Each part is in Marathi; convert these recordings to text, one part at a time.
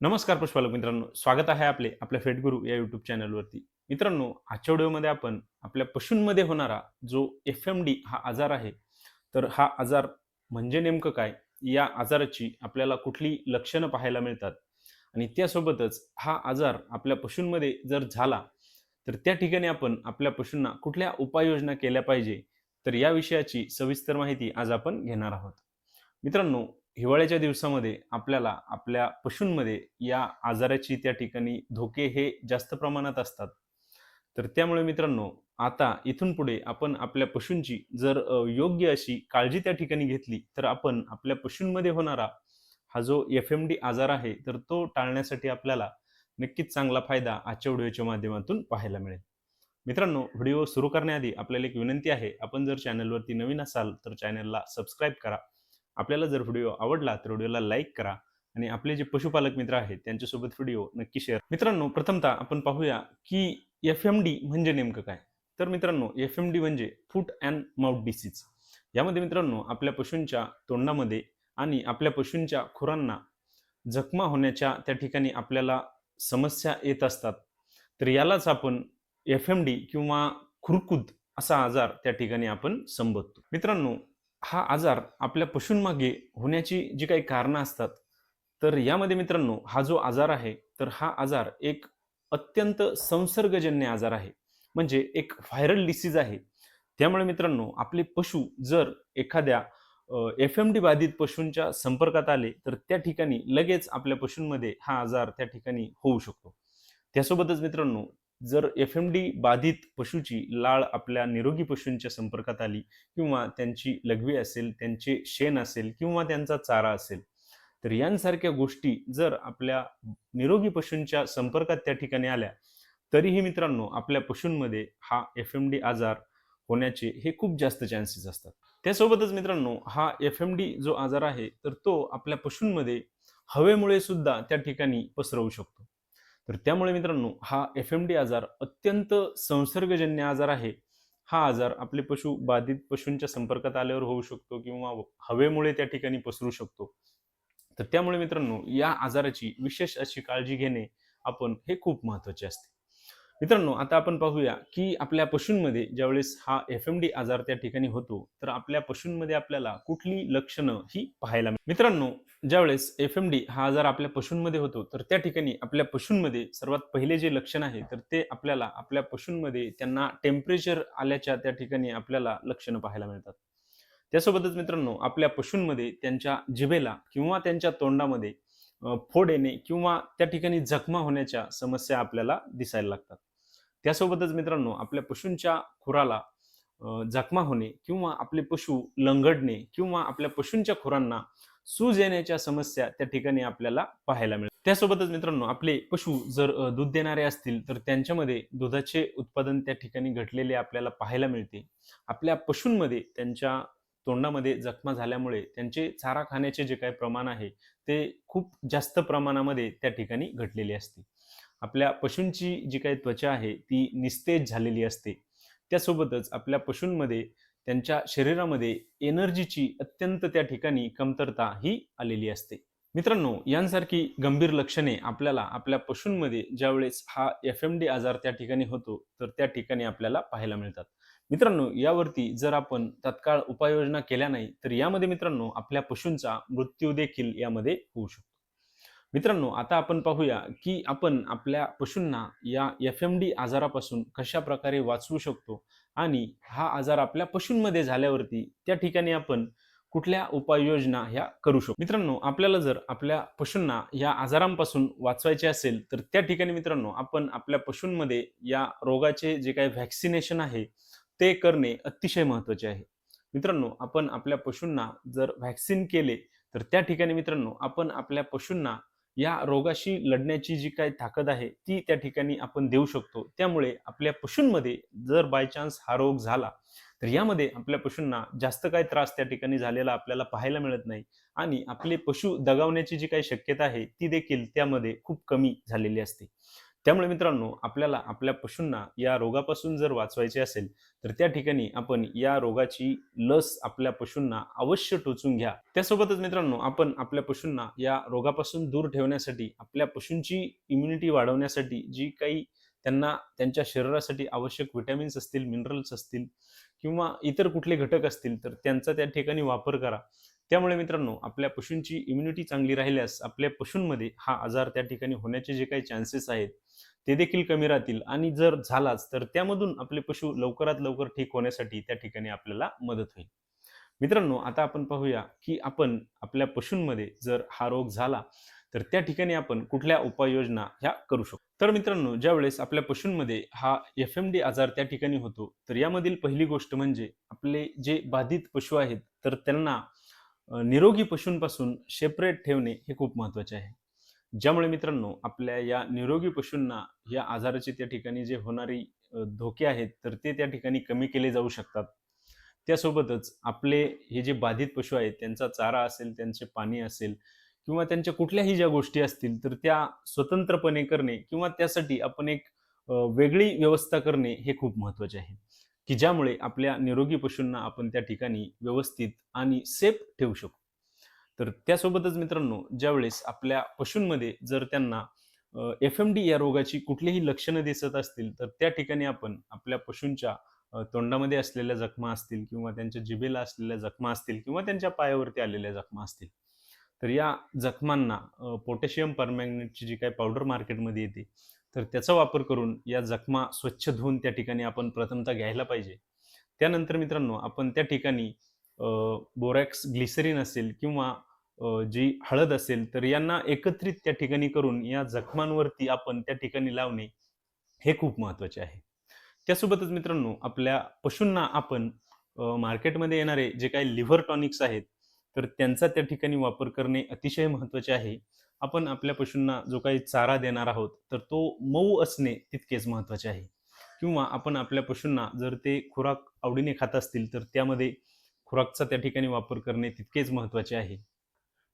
नमस्कार पशुपालक मित्रांनो. स्वागत आहे आपले आपल्या फेटगुरु या युट्यूब चॅनलवरती मित्रांनो आजच्या व्हिडिओमध्ये आपण आपल्या पशूंमध्ये होणारा जो एफ एम डी हा आजार आहे तर हा आजार म्हणजे नेमकं काय? या आजाराची आपल्याला कुठली लक्षणं पाहायला मिळतात? आणि त्यासोबतच हा आजार आपल्या पशूंमध्ये जर झाला तर त्या ठिकाणी आपण आपल्या पशूंना कुठल्या उपाययोजना केल्या पाहिजे? तर या विषयाची सविस्तर माहिती आज आपण घेणार आहोत. मित्रांनो हिवाळ्याच्या दिवसामध्ये आपल्याला आपल्या पशूंमध्ये या आजाराची त्या ठिकाणी धोके हे जास्त प्रमाणात असतात. तर त्यामुळे मित्रांनो आता इथून पुढे आपण आपल्या पशूंची जर योग्य अशी काळजी त्या ठिकाणी घेतली तर आपण आपल्या पशूंमध्ये होणारा हा जो एफ एम डी आजार आहे तर तो टाळण्यासाठी आपल्याला नक्कीच चांगला फायदा आजच्या व्हिडिओच्या माध्यमातून पाहायला मिळेल. मित्रांनो व्हिडिओ सुरू करण्याआधी आपल्याला एक विनंती आहे आपण जर चॅनलवरती नवीन असाल तर चॅनलला सबस्क्राईब करा. आपल्याला जर व्हिडिओ आवडला तर व्हिडिओला लाईक करा आणि आपले जे पशुपालक मित्र आहेत त्यांच्यासोबत व्हिडिओ नक्की शेअर. मित्रांनो प्रथमतः आपण पाहूया की एफ एम डी म्हणजे नेमकं काय? तर मित्रांनो एफ एम डी म्हणजे फूट अँड माउथ डिसीज. यामध्ये मित्रांनो आपल्या पशूंच्या तोंडामध्ये आणि आपल्या पशूंच्या खुरांना जखमा होण्याच्या त्या ठिकाणी आपल्याला समस्या येत असतात. तर यालाच आपण एफ एम डी किंवा खुरकुद असा आजार त्या ठिकाणी आपण संबोधतो. मित्रांनो हा आजार आपल्या पशूंमागे होण्याची जी काही कारणं असतात तर यामध्ये मित्रांनो हा जो आजार आहे तर हा आजार एक अत्यंत संसर्गजन्य आजार आहे. म्हणजे एक व्हायरल डिसीज आहे. त्यामुळे मित्रांनो आपले पशु जर एखाद्या एफ एम डी बाधित पशूंच्या संपर्कात आले तर त्या ठिकाणी लगेच आपल्या पशूंमध्ये हा आजार त्या ठिकाणी होऊ शकतो. त्यासोबतच मित्रांनो जर एफ एम डी बाधित पशूची लाळ आपल्या निरोगी पशूंच्या संपर्कात आली किंवा त्यांची लघवी असेल त्यांचे शेण असेल किंवा त्यांचा चारा असेल तर यांसारख्या गोष्टी जर आपल्या निरोगी पशूंच्या संपर्कात त्या ठिकाणी आल्या तरीही मित्रांनो आपल्या पशूंमध्ये हा एफ एम डी आजार होण्याचे हे खूप जास्त चान्सेस असतात. त्यासोबतच मित्रांनो हा एफ एम डी जो आजार आहे तर तो आपल्या पशूंमध्ये हवेमुळे सुद्धा त्या ठिकाणी पसरवू शकतो. तर त्यामुळे मित्रांनो हा एफ एम डी आजार अत्यंत संसर्गजन्य आजार आहे. हा आजार आपले पशु बाधित पशूंच्या संपर्कात आल्यावर होऊ शकतो किंवा हवेमुळे त्या ठिकाणी पसरू शकतो. तर त्यामुळे मित्रांनो या आजाराची विशेष अशी काळजी घेणे आपण हे खूप महत्त्वाचे असते. मित्रांनो आता आपण पाहूया की आपल्या पशूंमध्ये ज्यावेळेस हा एफ एम डी आजार त्या ठिकाणी होतो तर आपल्या पशूंमध्ये आपल्याला कुठली लक्षणं ही पाहायला मित्रांनो ज्यावेळेस एफ एम डी हा आजार आपल्या पशूंमध्ये होतो तर त्या ठिकाणी आपल्या पशूंमध्ये सर्वात पहिले जे लक्षण आहे तर ते आपल्याला आपल्या पशूंमध्ये त्यांना टेम्परेचर आल्याच्या त्या ठिकाणी आपल्याला लक्षणं पाहायला मिळतात. त्यासोबतच मित्रांनो आपल्या पशूंमध्ये त्यांच्या जिभेला किंवा त्यांच्या तोंडामध्ये फोड येणे किंवा त्या ठिकाणी जखमा होण्याच्या समस्या आपल्याला दिसायला लागतात. त्यासोबतच मित्रांनो आपल्या पशूंच्या खुराला जखमा होणे किंवा आपले पशु लंगडणे किंवा आपल्या पशूंच्या खुरांना सूज येण्याच्या समस्या त्या ठिकाणी आपल्याला पाहायला मिळतात. त्यासोबतच मित्रांनो आपले पशु जर दूध देणारे असतील तर त्यांच्यामध्ये दुधाचे उत्पादन त्या ठिकाणी घटलेले आपल्याला पाहायला मिळते. आपल्या पशूंमध्ये त्यांच्या तोंडामध्ये जखमा झाल्यामुळे त्यांचे चारा खाण्याचे जे काही प्रमाण आहे ते खूप जास्त प्रमाणामध्ये त्या ठिकाणी घटलेले असते. आपल्या पशूंची जी काही त्वचा आहे ती निस्तेज झालेली असते. त्यासोबतच आपल्या पशूंमध्ये त्यांच्या शरीरामध्ये एनर्जीची अत्यंत त्या ठिकाणी कमतरता ही आलेली असते. मित्रांनो यांसारखी गंभीर लक्षणे आपल्याला आपल्या पशूंमध्ये ज्यावेळेस हा एफ एम डी आजार त्या ठिकाणी होतो तर त्या ठिकाणी आपल्याला पाहायला मिळतात. मित्रांनो यावरती जर आपण तत्काळ उपाययोजना केल्या नाही तर यामध्ये मित्रांनो आपल्या पशूंचा मृत्यू देखील यामध्ये होऊ शकतो. मित्रांनो आता आपण पाहूया की आपण आपल्या पशूंना या एफ एम डी आजारापासून कशा प्रकारे वाचवू शकतो आणि हा आजार आपल्या पशूंमध्ये झाल्यावरती त्या ठिकाणी आपण कुठल्या उपाययोजना ह्या करू शकतो? मित्रांनो आपल्याला जर आपल्या पशूंना या आजारांपासून वाचवायचे असेल तर त्या ठिकाणी मित्रांनो आपण आपल्या पशूंमध्ये या रोगाचे जे काही व्हॅक्सिनेशन आहे ते करणे अतिशय महत्त्वाचे आहे. मित्रांनो आपण आपल्या पशूंना जर व्हॅक्सिन केले तर त्या ठिकाणी मित्रांनो आपण आपल्या पशूंना या रोगाशी लढण्याची जी काही ताकद आहे ती त्या ठिकाणी आपण देऊ शकतो. त्यामुळे आपल्या पशूंमध्ये जर बाय चान्स हा रोग झाला तर यामध्ये आपल्या पशूंना जास्त काय त्रास त्या ठिकाणी झालेला आपल्याला पाहायला मिळत नाही आणि आपले पशु दगावण्याची जी काही शक्यता आहे ती देखील त्यामध्ये खूप कमी झालेली असते. त्यामुळे मित्रांनो आपल्याला आपल्या पशूंना या रोगापासून जर वाचवायचे असेल तर त्या ठिकाणी आपण या रोगाची लस आपल्या पशूंना अवश्य टोचून घ्या. त्यासोबतच मित्रांनो आपण आपल्या पशूंना या रोगापासून दूर ठेवण्यासाठी आपल्या पशूंची इम्युनिटी वाढवण्यासाठी जी काही त्यांना त्यांच्या शरीरासाठी आवश्यक विटॅमिन्स असतील मिनरल्स असतील किंवा इतर कुठले घटक असतील तर त्यांचा त्या ठिकाणी वापर करा. त्यामुळे मित्रांनो आपल्या पशूंची इम्युनिटी चांगली राहिल्यास आपल्या पशूंमध्ये हा आजार त्या ठिकाणी होण्याचे जे काही चान्सेस आहेत ते देखील कमी राहतील. आणि जर झालाच तर त्यामधून आपले पशु लवकरात लवकर ठीक होण्यासाठी त्या ठिकाणी आपल्याला मदत होईल. मित्रांनो आता आपण पाहूया की आपण आपल्या पशूंमध्ये जर हा रोग झाला तर त्या ठिकाणी आपण कुठल्या उपाययोजना ह्या करू शकतो? तर मित्रांनो ज्या वेळेस आपल्या पशूंमध्ये हा एफ एम डी आजार त्या ठिकाणी होतो तर यामधील पहिली गोष्ट म्हणजे आपले जे बाधित पशु आहेत तर त्यांना निरोगी पशूंपासून सेपरेट ठेवणे हे खूप महत्त्वाचे आहे. ज्यामुळे मित्रांनो आपल्या या निरोगी पशूंना या आजाराचे त्या ठिकाणी जे होणारी धोके आहेत तर ते त्या ठिकाणी कमी केले जाऊ शकतात. त्यासोबतच आपले हे जे बाधित पशु आहेत त्यांचा चारा असेल त्यांचे पाणी असेल किंवा त्यांच्या कुठल्याही ज्या गोष्टी असतील तर त्या स्वतंत्रपणे करणे किंवा त्यासाठी आपण एक वेगळी व्यवस्था करणे हे खूप महत्त्वाचे आहे. की ज्यामुळे आपल्या निरोगी पशूंना आपण त्या ठिकाणी व्यवस्थित आणि सेफ ठेवू शकू. तर त्यासोबतच मित्रांनो ज्यावेळेस आपल्या पशूंमध्ये जर त्यांना एफ एम डी या रोगाची कुठलीही लक्षणं दिसत असतील तर त्या ठिकाणी आपण आपल्या पशूंच्या तोंडामध्ये असलेल्या जखमा असतील किंवा त्यांच्या जिभेला असलेल्या जखमा असतील किंवा त्यांच्या पायावरती आलेल्या जखमा असतील तर या जखमांना पोटॅशियम परमॅग्नेटची जी काही पावडर मार्केटमध्ये येते तर त्याचा वापर करून या जखमा स्वच्छ धुवून त्या ठिकाणी आपण प्रथमतः घ्यायला पाहिजे. त्यानंतर मित्रांनो आपण त्या ठिकाणी बोरॅक्स ग्लिसरीन असेल किंवा जी हळद असेल तर यांना एकत्रित त्या ठिकाणी करून या जखमांवरती आपण त्या ठिकाणी लावणे हे खूप महत्त्वाचे आहे. त्यासोबतच मित्रांनो आपल्या पशूंना आपण मार्केटमध्ये येणारे जे काही लिव्हर टॉनिक्स आहेत तर त्यांचा त्या ठिकाणी वापर करणे अतिशय महत्त्वाचे आहे. आपण आपल्या पशूंना जो काही चारा देणार आहोत तर तो मऊ असणे तितकेच महत्त्वाचे आहे. किंवा आपण आपल्या पशूंना जर ते खुराक आवडीने खात असतील तर त्यामध्ये खुराकचा त्या ठिकाणी वापर करणे तितकेच महत्त्वाचे आहे.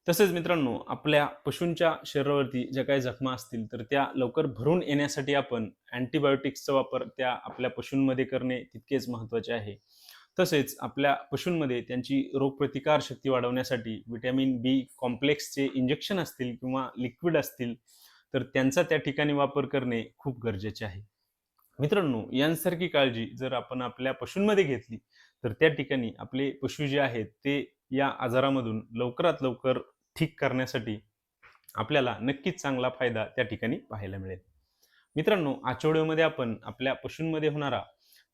तसेच मित्रांनो आपल्या पशूंच्या शरीरावरती ज्या काही जखमा असतील तर त्या लवकर भरून येण्यासाठी आपण अँटीबायोटिक्सचा वापर त्या आपल्या पशूंमध्ये करणे तितकेच महत्त्वाचे आहे. तसेच आपल्या पशूंमध्ये त्यांची रोगप्रतिकार शक्ती वाढवण्यासाठी विटॅमिन बी कॉम्प्लेक्सचे इंजेक्शन असतील किंवा लिक्विड असतील तर त्यांचा त्या ठिकाणी वापर करणे खूप गरजेचे आहे. मित्रांनो यांसारखी काळजी जर आपण आपल्या पशूंमध्ये घेतली तर त्या ठिकाणी आपले पशु जे आहेत ते या आजारामधून लवकरात लवकर ठीक करण्यासाठी आपल्याला नक्कीच चांगला फायदा त्या ठिकाणी पाहायला मिळेल. मित्रांनो आठवड्यामध्ये आपण आपल्या पशूंमध्ये होणारा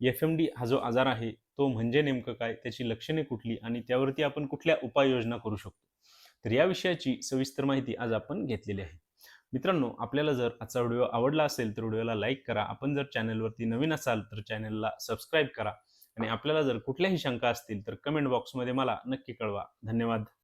एफ एम डी हा जो आजार आहे तो म्हणजे नेमकं काय त्याची लक्षणे कुठली आणि त्यावरती आपण कुठल्या उपाययोजना करू शकतो? तर या विषयाची सविस्तर माहिती आज आपण घेतलेली आहे. मित्रांनो आपल्याला जर आजचा व्हिडिओ आवडला असेल तर व्हिडिओला लाईक करा. आपण जर चॅनलवरती नवीन असाल तर चॅनलला सबस्क्राईब करा आणि आपल्याला जर कुठल्याही शंका असतील तर कमेंट बॉक्समध्ये मला नक्की कळवा. धन्यवाद.